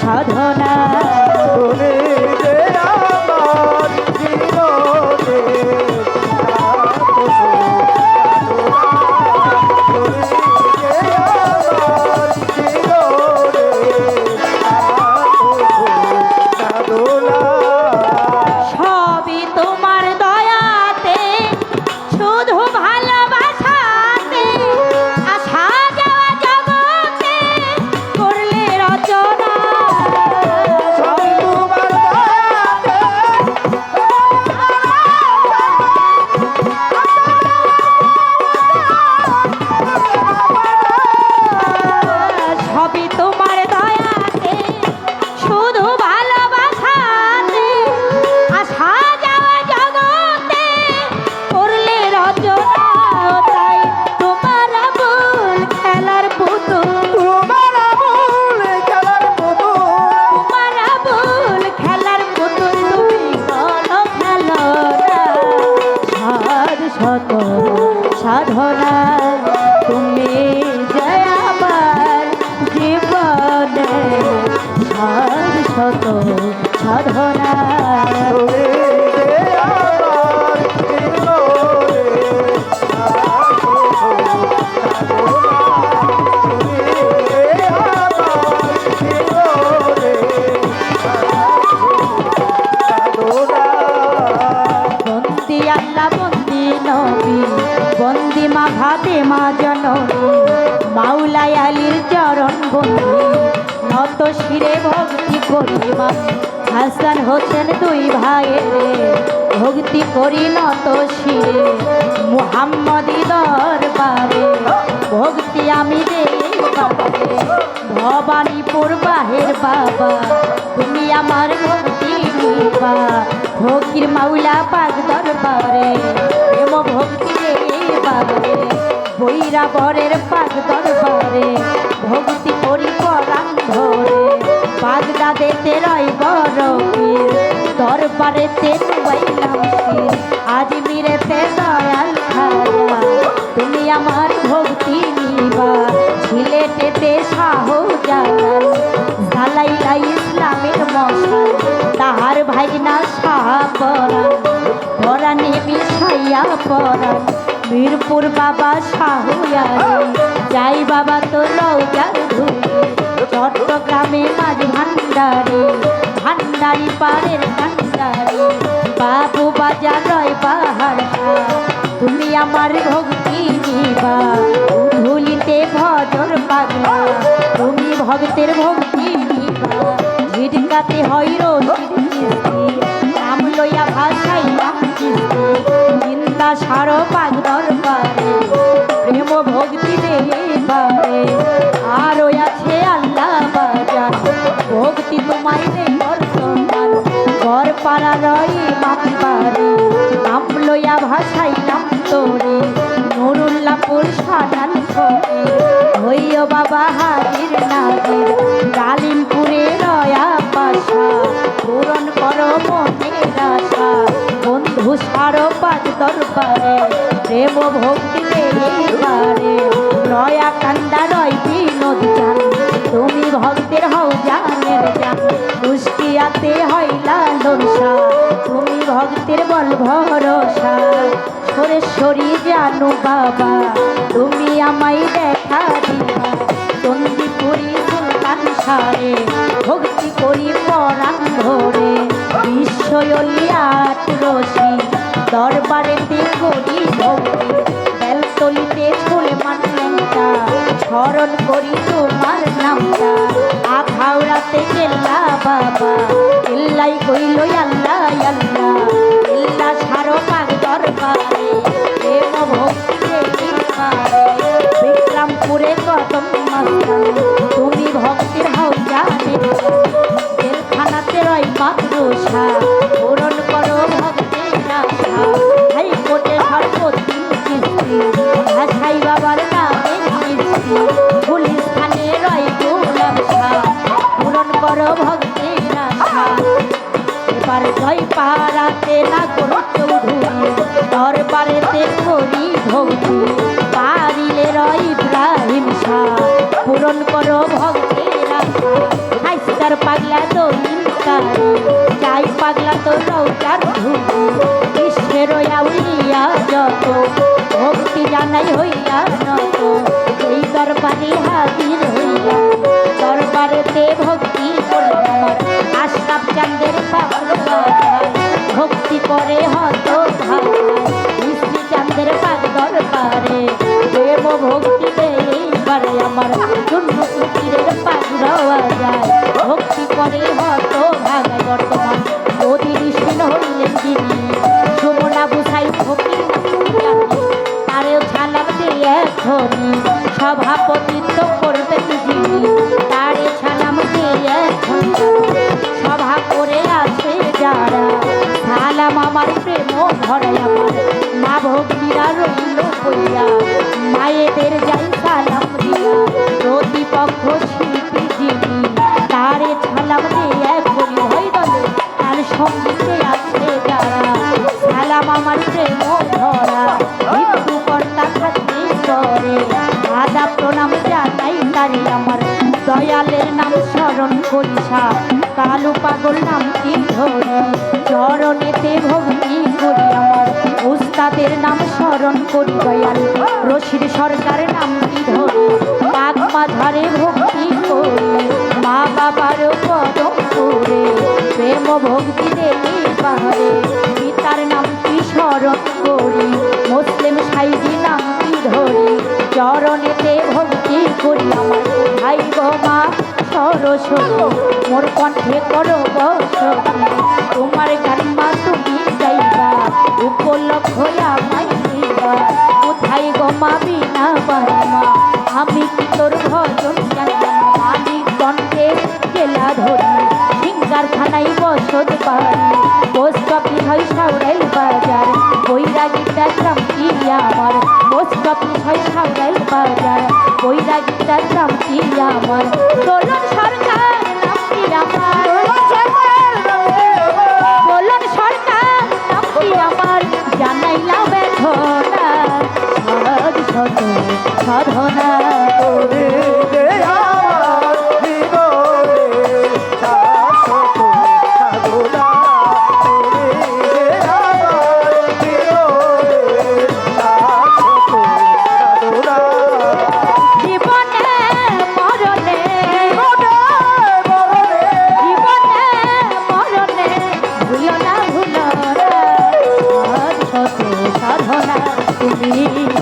সাধনা ভক্তি করি মা হাসান হোসেন দুই ভাইয়ের ভক্তি করি নত শিরে। মুহাম্মদি ভক্তি আমি বাবারে ভবানীপুর বাহের বাবা, তুমি আমার ভক্তি নিবা ফকির মাওলা পাক দরবারে প্রেম ভক্তি রে বাবারে বৈরা বরের পাক দরবারে ভক্তি করি পরাণ ধরে বাগদাদেতে রয় বড় পীর দরবারেতে নুয়াইলাম শির। আজমিরেতে দয়াল খাজা তুমি আমার ভক্তি নিবা। ছিলেটেতে শাহ জালাল জালাইলা ইসলামের মশাল। তাহার ভাগনা শাহ পরাণ পরাণে মিশাইয়া পরাণ বীরপুর বাবা শাহুয়ারি যাই বাবা তো রৌজার ধুলি। চট্টগ্রামে মাঝ ভান্ডারি ভান্ডারি পাড়ের ভান্ডারি, বাবু বাজার রয় পাহাড় তুমি আমার ভক্তি নিবা ধুলিতে ভজর পাগলা। তুমি ভক্তের ভক্তি নিবা ঝিটকাতে হয় নাম লইয়া ভাষাই নাম চিন্তা সারো পাগদর পাড়া রই মাম বাড়ি। নাম লইয়া ভাষাই নাম তোরে। নুরুল্লাপুর সানাল খরে হইও বাবা হাজির নাজির কালিমপুরে রয়া পাশা। পূরণ করো মনের আশা। বন্ধু সারো পাঁচ দরবারে। প্রেম ভক্তি পারে রয়া কান্দা রয় বিনোদ জান। তুমি ভক্তের হও জানের জান। কুষ্টিয়াতে হইলা লালন তুমি ভক্তের বল ভরসা। সরেশ্বরী জানো বাবা, তুমি আমায় দেখা দিবা। চন্দিপুরি সুলতান সারে, ভক্তি করি পরাণ ধরে বিশ্বলিয়াত রশি, দরবারেতে করি স্মরণ করি তোমার নামটা। আখাউড়াতে গেল্লা বাবা। ইল্লাই কইল আল্লাহ আল্লাহ। ইল্লা সারো পাক দরবারে। বিক্রমপুরে কদম তুমি ভক্তির হও জানে। জেলখানাতে রয় মাদ্রসা পূরণ করো ভক্তের হাইকোর্টে সর্বদিন বাবার নামে জয় পাড়াতে না করো চৌধুরী, দরবারেতে করি ভক্তি, পারিলে রয় ইব্রাহিম শাহ। পূরণ করো ভক্তের আশা। হাইস্টার পাগলা তো ইনকারি চাই পাগলা তো ভক্তি করে সালাম আমার প্রেম ধরে আমার। মা ভগ্নীরা রইল কইয়া, মায়েদের যাই সালাম দিয়া। প্রতিপক্ষ শিল্পী যিনি, তারে ছালাম স্মরণ করিসা কালু পাগল নাম কি ধরি? চরণেতে ভক্তি করি আমার উস্তাদের নাম স্মরণ করি দয়াল। রশির সরকার নাম কি ধরি? পাক মাঝারে ভক্তি করি। মা বাবার পদম করে প্রেম ভক্তি দেবী পাহাড়ে। সরস্বতী মোর কণ্ঠে করো বসতি তোমার গান মা তুমি গাইবা উপলক্ষ আমায় দিবা। কোথায় গো মা বিনা বাড়িমা? আমি কি তোর ভজন জানি? আমি কণ্ঠে জেলা ধরি সিঙ্গারখানায় বসত বাড়ি পোস্ট অফিস হয় সাউরাইল বাজার বৈরাগীটা গ্রাম কি আমার? পোস্ট অফিস হয় সাউরাইল বাজার বৈরাগীটা গ্রাম কি আমার? দোলন তুমি